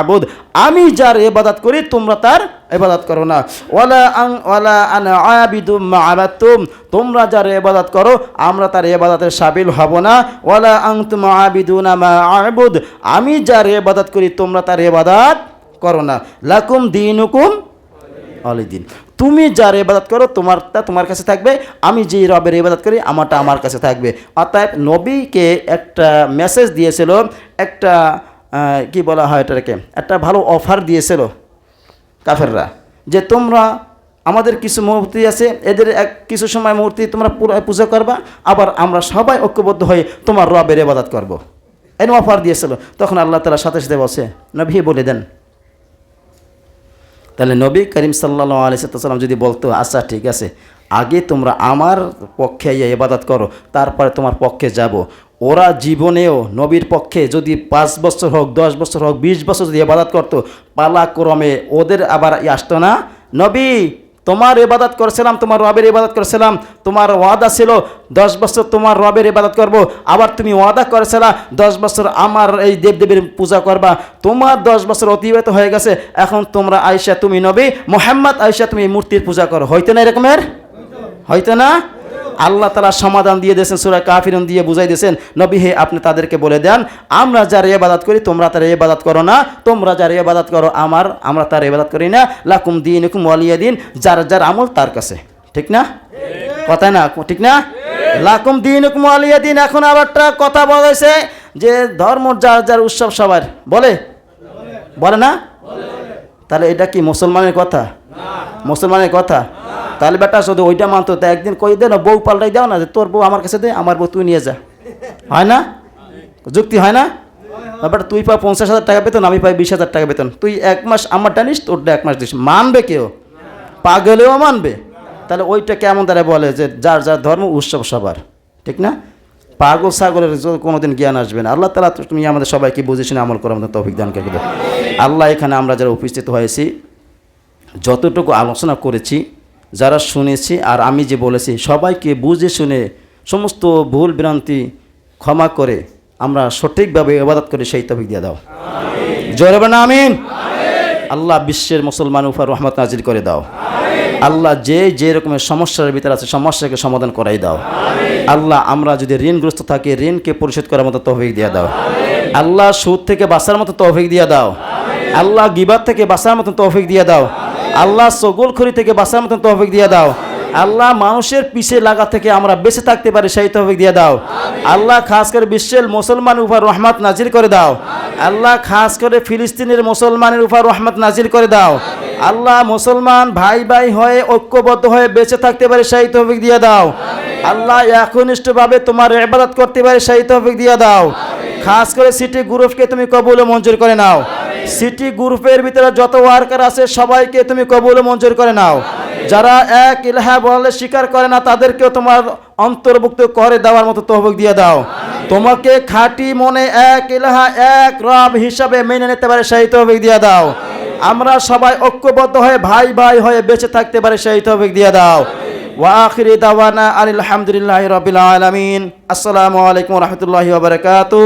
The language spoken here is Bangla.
আবুদ। আমি যার ইবাদত করি, তোমরা তার ইবাদত করো না। ওয়ালা আং ওয়ালা আনা আবিদু মা তোমরা যার ইবাদত করো, আমরা তার ইবাদতের সাবিল হব না। ওয়ালা আনতুম আবিদুনা মা আবুদ। আমি যার ইবাদত করি, তোমরা তার ইবাদত করো না। লাকুম দিনুকুম অলিদিন তুমি যার ইবাদত করো, তোমারটা তোমার কাছে থাকবে। আমি যে রবের ইবাদত করি, আমারটা আমার কাছে থাকবে। অতএব নবীকে একটা মেসেজ দিয়েছিল, একটা কি বলা হয় এটাকে? একটা ভালো অফার দিয়েছিল কাফেররা যে তোমরা আমাদের কিছু মূর্তি আছে, এদের এক কিছু সময় মূর্তি তোমরা পূজা করবা, আবার আমরা সবাই ঐক্যবদ্ধ হয়ে তোমার রবের ইবাদত করব। এর অফার দিয়েছিল। তখন আল্লাহ তালা সাথে সাথে বসে নবী বলে দেন। তাহলে নবী করিম সাল্লা আলিসাল্লাম যদি বলতো আচ্ছা ঠিক আছে, আগে তোমরা আমার পক্ষে ইয়ে ইবাদত করো, তারপরে তোমার পক্ষে যাব। ওরা জীবনেও নবীর পক্ষে যদি পাঁচ বছর হোক, দশ বছর হোক, বিশ বছর যদি ইবাদত করতো পালাক্রমে ওদের আবার আসতো না। নবী, তোমার ইবাদত করেছিলাম, তোমার রবের ইবাদত করেছিলাম, তোমার ওয়াদা ছিল, দশ বছর তোমার রবের ইবাদত করব, আবার তুমি ওয়াদা করেছিলা, দশ বছর আমার এই দেবদেবীর পূজা করবা, তোমার দশ বছর অতিবাহিত হয়ে গেছে, এখন তোমরা আয়সা তুমি নবী, মোহাম্মদ আয়সা তুমি মূর্তির পূজা করো। হইতো না এরকমের? হয়তো না? আল্লাহ তালা সমাধান দিয়ে দিয়েছেন, সুরা কাফিরুন দিয়ে বুঝাই দিয়েছেন, নবী হে, আপনি তাদেরকে বলে দেন, আমরা যার ইবাদত করি, তোমরা তার ইবাদত করো না, তোমরা যার ইবাদত করো, আমার, আমরা তার ইবাদত করি না, লাকুম দিন হুকুম ওয়ালিয়া দিন, যার যার আমল তার কাছে। ঠিক না? কথা না, ঠিক না? লাকুম দিন হুকুম ওয়ালিয়া দিন, এখন আবার একটা কথা বলেছে যে ধর্ম যার যার উৎসব সবার। বলে? বলে না? তাহলে এটা কি মুসলমানের কথা? মুসলমানের কথা? তাহলে বেটা শুধু ওইটা মানতো, তা একদিন কই দে না, বউ পাল্টাই দাও না যে তোর বউ আমার কাছে দে, আমার বউ তুই নিয়ে যা। হয় না? যুক্তি হয় না? ব্যাপারটা তুই পাই পঞ্চাশ হাজার টাকা বেতন, আমি পাই বিশ হাজার টাকা বেতন। তুই এক মাস আমারটা নিস তোরটা এক মাস দিস। মানবে কেউ? পাগলেও মানবে। তাহলে ওইটা কেমন তারা বলে যে যার যার ধর্ম, উৎসব সবার। ঠিক না? পাগল ছাগলের কোনো দিন জ্ঞান আসবে না। আল্লাহ তালা তুমি আমাদের সবাইকে বুঝে শুনে আমল করার মতো তৌফিক দান করে আল্লাহ এখানে আমরা যারা উপস্থিত হয়েছি, যতটুকু আলোচনা করেছি যারা শুনেছি আর আমি যে বলেছি সবাইকে বুঝে শুনে সমস্ত ভুল ভ্রান্তি ক্ষমা করে আমরা সঠিকভাবে ইবাদত করে সেই তফিক দিয়ে দাও। জোরে আমিন। আল্লাহ বিশ্বের মুসলমান উপর রহমত নাজির করে দাও। আল্লাহ যে যে রকমের সমস্যার ভিতরে আছে সমস্যাকে সমাধান করাই দাও। আল্লাহ আমরা যদি ঋণগ্রস্ত থাকি ঋণকে পরিশোধ করার মতো তৌফিক দিয়ে দাও। আল্লাহ সুদ থেকে বাঁচার মতো তৌফিক দিয়ে দাও। আল্লাহ গিবার থেকে বাঁচার মতো তহফিক দিয়ে দাও। আল্লাহ সগোলখড়ি থেকে বাঁচার মতো তৌফিক দিয়ে দাও। আল্লাহ মানুষের পিছে লাগা থেকে আমরা বেঁচে থাকতে পারি, সেই তৌফিক দিয়ে দাও। আল্লাহ খাস করে বিশ্বের মুসলমান উপর রহমত নাজির করে দাও। আল্লাহ খাস করে ফিলিস্তিনের মুসলমানের উপর রহমত নাজির করে দাও। আল্লাহ মুসলমান ভাই ভাই হয়ে, ঐক্যবদ্ধ হয়ে বেঁচে থাকতে পারে, সেই তৌফিক দিয়ে দাও। আল্লাহ একনিষ্ঠভাবে তোমার ইবাদত করতে পারে, সেই তৌফিক দিয়ে দাও। খাস করে সিটি গ্রুপকে তুমি কবুল ও মঞ্জুর করে নাও। সিটি গ্রুপের ভিতরে যত ওয়ার্কার আছে, সবাইকে তুমি কবুল মঞ্জুর করে নাও। যারা এক ইলাহা বলে স্বীকার করে না, তাদেরকেও তোমার অন্তর্ভুক্ত করে দেওয়ার মতো তহবিক দিয়ে দাও। তোমাকে খাঁটি মনে এক ইলাহা, এক রব হিসাবে মেনে নিতে পারে সেই তহবিক দিয়ে দাও। আমরা সবাই ঐক্যবদ্ধ হয়ে ভাই ভাই হয়ে বেঁচে থাকতে পারে সেই তহবিক দিয়ে দাও। ওয়াখিরি দাওয়ানা আলহামদুলিল্লাহ রবিল আলমিন। আসসালামু আলাইকুম রহমতুল্লাহি ওবরাকাতু